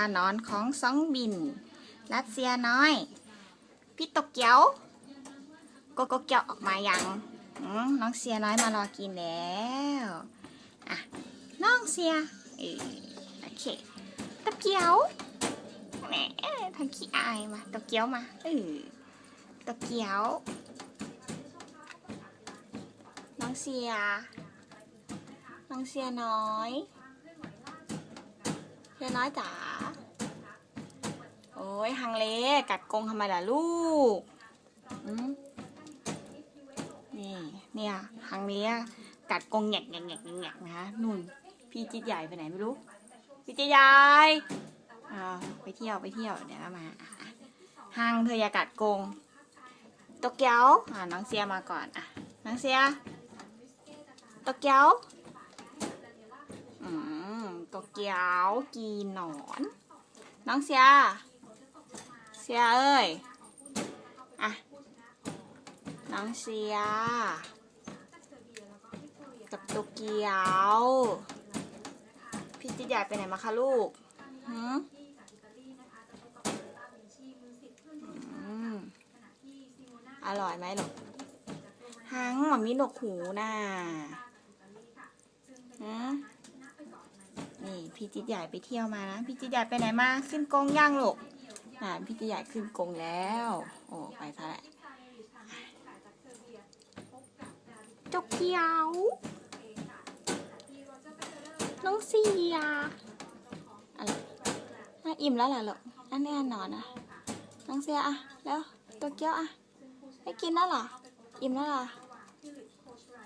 านอนของสองบิน รัสเซียน้อย พี่ตกเกียวโกโกเกียวออกมายังน้องเสียน้อยมารอกินแล้วอะน้องเสียเออโอเคตกเกียวแหมทำขี้อายมาตกเกียวมาเออตกเกียว น้องเสียน้องเสียน้อยเสียน้อยจ๋า โอ้ยฮังเลกัดกงทำไมล่ะลูกนี่เนี่ยฮังเลกัดกงแงกแงกแงกแงกนะคะนุ่น พี่จิ๊ดใหญ่ไปไหนไม่รู้ พี่จิ๊ดใหญ่ไปเที่ยวไปเที่ยวเดี๋ยวมาอะอะฮังเธออย่ากัดกงโตเกียวน้องเสียมาก่อนอะน้องเสียโตเกียวอืมโตเกียวกีหนอน น้องเสีย เียเอ้ย อะ น้องเสียกับโตเกียว พี่จิตใหญ่ไปไหนมาคะลูกหืมอร่อยไหมหลูกหังหมันมีหนกหูน่ะฮะนี่พี่จิตใหญ่ไปเที่ยวมานะ พี่จิตใหญ่ไปไหนมา ขึ้นกรงย่างลูก อ่าพี่จะใหญ่ขึ้นกรงแล้ว โอ้ไปซะแหละจกเขียว น้องเสียอะไรน่าอิ่มแล้วล่ะลูกอันนี้อันนอนอะน้องเสียอะแล้วตัวเกียวอะไม่กินแล้วเหรออิ่มแล้วเหรอ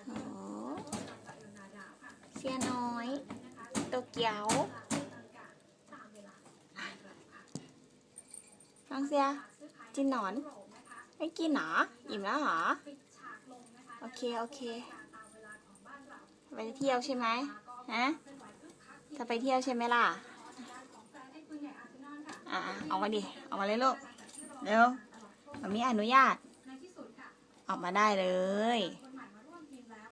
โอ้เสียน้อย ตัวเกียว น้องเสียกินหนอน ไม่กินหรออิ่มแล้วหรอ โอเค โอเค ไปเที่ยวใช่ไหมฮะจะไปเที่ยวใช่ไหมล่ะ อะออกมาดิ ออกมาเลยลูก เร็วมามีอนุญาต ออกมาได้เลย